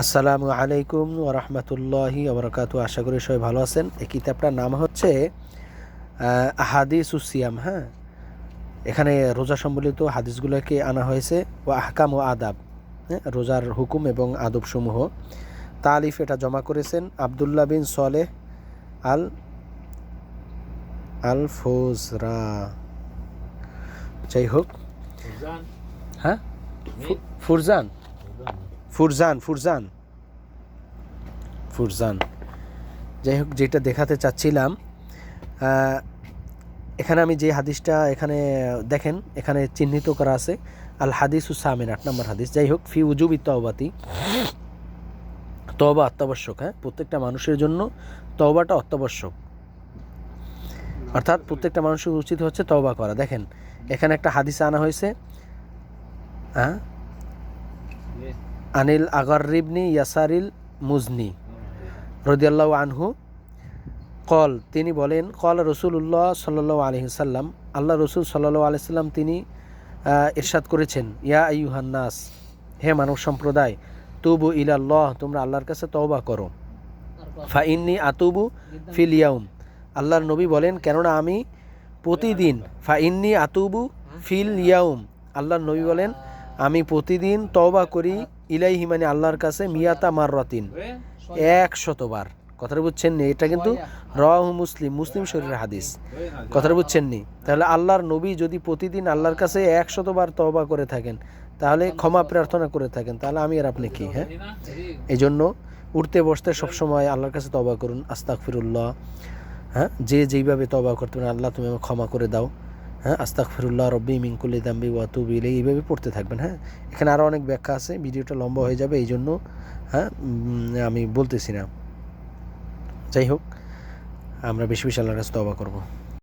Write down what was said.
আসসালামু আলাইকুম ওরহমতুল্লাহি আবরকাতু আশা করি সবাই ভালো আছেন। এই কিতাবটার নাম হচ্ছে হাদিস উসিয়াম হ্যাঁ? এখানে রোজা সম্বলিত হাদিসগুলোকে আনা হয়েছে ও আহকাম ও আদাব হ্যাঁ? রোজার হুকুম এবং আদবসমূহ। তালিফ এটা জমা করেছেন আবদুল্লাহ বিন সলেহ আল আল ফোজরা যাই হোক। হ্যাঁ? ফুরজান। ফুরজান ফুরজান। ফুরজান। যাই হোক, যেটা দেখাতে চাচ্ছিলাম এখানে আমি যে হাদিসটা এখানে দেখেন, এখানে চিহ্নিত করা আছে আল হাদিস সামিন, আট নম্বর হাদিস। যাই হোক, ফি উজুবি তওবাতি। তওবা অত্যাবশ্যক হ্যাঁ? প্রত্যেকটা মানুষের জন্য তওবাটা অত্যাবশ্যক। অর্থাৎ প্রত্যেকটা মানুষের উচিত হচ্ছে তওবা করা। দেখেন, এখানে একটা হাদিস আনা হয়েছে হ্যাঁ? আনিল আগরিবনি ইয়াসারিল মুজনি রদিয়াল্লাহ আনহু কল, তিনি বলেন, কল রসুল্লাহ সাল্লাহ আলহিসাল্লাম আল্লাহ রসুল সাল্লাহ আলহিসাল্লাম তিনি ইরশাদ করেছেন, ইয়া আইয়ুহান্নাস হে মানব সম্প্রদায়, তুবু ইলাল্লাহ, তোমরা আল্লাহর কাছে তওবা করো। ফা ইন্নি আতুবু ফিল ইয়াউম, আল্লাহর নবী বলেন, কেননা আমি প্রতিদিন, ফা ইন্নি আতুবু ফিল ইয়াউম, আল্লাহর নবী বলেন, আমি প্রতিদিন তওবা করি ইলাইহি মানে আল্লাহর কাছে মিয়াতা মাররাতিন। এক শতবার কথাটা বুঝছেন নি? এটা কিন্তু রাহু মুসলিম মুসলিম শরীরের হাদিস। কথাটা বুঝছেন নি? তাহলে আল্লাহর নবী যদি প্রতিদিন আল্লাহর কাছে এক শতবার তওবা করে থাকেন, তাহলে ক্ষমা প্রার্থনা করে থাকেন। তাহলে আমি আর আপনি কি হ্যাঁ? এই জন্য উঠতে বসতে সবসময় আল্লাহর কাছে তবা করুন। আস্তাক ফিরুল্লাহ হ্যাঁ? যে যেইভাবে তবা করতে পারেন, আল্লাহ তুমি আমাকে ক্ষমা করে দাও। হ্যাঁ আস্তাক ফিরুল্লাহ রব্বি মিঙ্কুল দাম্বি ওয়াতু বিলে এইভাবে পড়তে থাকবেন হ্যাঁ। এখানে আরও অনেক ব্যাখ্যা আছে, ভিডিওটা লম্বা হয়ে যাবে এই জন্য হ্যাঁ আমি বলতেছি না। যাই হোক, আমরা বেশি বেশি আল্লাহর কাছে তবা করব।